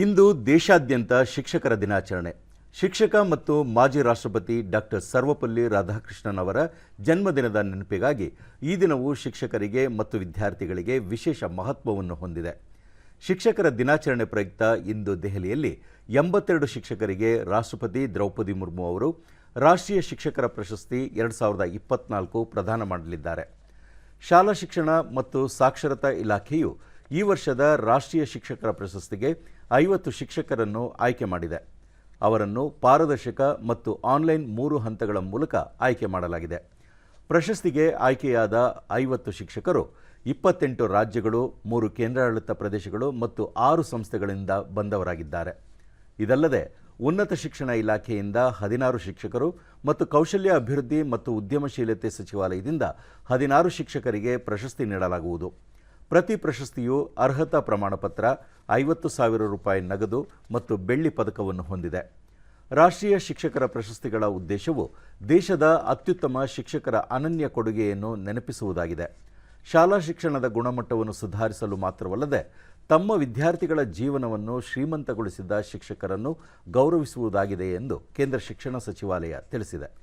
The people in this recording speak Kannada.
ಇಂದು ದೇಶಾದ್ಯಂತ ಶಿಕ್ಷಕರ ದಿನಾಚರಣೆ. ಶಿಕ್ಷಕ ಮತ್ತು ಮಾಜಿ ರಾಷ್ಟ್ರಪತಿ ಡಾಕ್ಟರ್ ಸರ್ವಪಲ್ಲಿ ರಾಧಾಕೃಷ್ಣನ್ ಅವರ ಜನ್ಮದಿನದ ನೆನಪಿಗಾಗಿ ಈ ದಿನವು ಶಿಕ್ಷಕರಿಗೆ ಮತ್ತು ವಿದ್ಯಾರ್ಥಿಗಳಿಗೆ ವಿಶೇಷ ಮಹತ್ವವನ್ನು ಹೊಂದಿದೆ. ಶಿಕ್ಷಕರ ದಿನಾಚರಣೆ ಪ್ರಯುಕ್ತ ಇಂದು ದೆಹಲಿಯಲ್ಲಿ ಎಂಬತ್ತೆರಡು ಶಿಕ್ಷಕರಿಗೆ ರಾಷ್ಟ್ರಪತಿ ದ್ರೌಪದಿ ಮುರ್ಮು ಅವರು ರಾಷ್ಟ್ರೀಯ ಶಿಕ್ಷಕರ ಪ್ರಶಸ್ತಿ ಎರಡು ಸಾವಿರದ ಇಪ್ಪತ್ನಾಲ್ಕು ಪ್ರದಾನ ಮಾಡಲಿದ್ದಾರೆ. ಶಾಲಾ ಶಿಕ್ಷಣ ಮತ್ತು ಸಾಕ್ಷರತಾ ಇಲಾಖೆಯು ಈ ವರ್ಷದ ರಾಷ್ಟ್ರೀಯ ಶಿಕ್ಷಕರ ಪ್ರಶಸ್ತಿಗೆ ಐವತ್ತು ಶಿಕ್ಷಕರನ್ನು ಆಯ್ಕೆ ಮಾಡಿದೆ. ಅವರನ್ನು ಪಾರದರ್ಶಕ ಮತ್ತು ಆನ್ಲೈನ್ ಮೂರು ಹಂತಗಳ ಮೂಲಕ ಆಯ್ಕೆ ಮಾಡಲಾಗಿದೆ. ಪ್ರಶಸ್ತಿಗೆ ಆಯ್ಕೆಯಾದ ಐವತ್ತು ಶಿಕ್ಷಕರು ಇಪ್ಪತ್ತೆಂಟು ರಾಜ್ಯಗಳು, ಮೂರು ಕೇಂದ್ರಾಡಳಿತ ಪ್ರದೇಶಗಳು ಮತ್ತು ಆರು ಸಂಸ್ಥೆಗಳಿಂದ ಬಂದವರಾಗಿದ್ದಾರೆ. ಇದಲ್ಲದೆ ಉನ್ನತ ಶಿಕ್ಷಣ ಇಲಾಖೆಯಿಂದ ಹದಿನಾರು ಶಿಕ್ಷಕರು ಮತ್ತು ಕೌಶಲ್ಯ ಅಭಿವೃದ್ಧಿ ಮತ್ತು ಉದ್ಯಮಶೀಲತೆ ಸಚಿವಾಲಯದಿಂದ ಹದಿನಾರು ಶಿಕ್ಷಕರಿಗೆ ಪ್ರಶಸ್ತಿ ನೀಡಲಾಗುವುದು. ಪ್ರತಿ ಪ್ರಶಸ್ತಿಯು ಅರ್ಹತಾ ಪ್ರಮಾಣಪತ್ರ, ಐವತ್ತು ಸಾವಿರ ರೂಪಾಯಿ ನಗದು ಮತ್ತು ಬೆಳ್ಳಿ ಪದಕವನ್ನು ಹೊಂದಿದೆ. ರಾಷ್ಟ್ರೀಯ ಶಿಕ್ಷಕರ ಪ್ರಶಸ್ತಿಗಳ ಉದ್ದೇಶವು ದೇಶದ ಅತ್ಯುತ್ತಮ ಶಿಕ್ಷಕರ ಅನನ್ಯ ಕೊಡುಗೆಯನ್ನು ನೆನಪಿಸುವುದಾಗಿದೆ. ಶಾಲಾ ಶಿಕ್ಷಣದ ಗುಣಮಟ್ಟವನ್ನು ಸುಧಾರಿಸಲು ಮಾತ್ರವಲ್ಲದೆ ತಮ್ಮ ವಿದ್ಯಾರ್ಥಿಗಳ ಜೀವನವನ್ನು ಶ್ರೀಮಂತಗೊಳಿಸಿದ ಶಿಕ್ಷಕರನ್ನು ಗೌರವಿಸುವುದಾಗಿದೆ ಎಂದು ಕೇಂದ್ರ ಶಿಕ್ಷಣ ಸಚಿವಾಲಯ ತಿಳಿಸಿದೆ.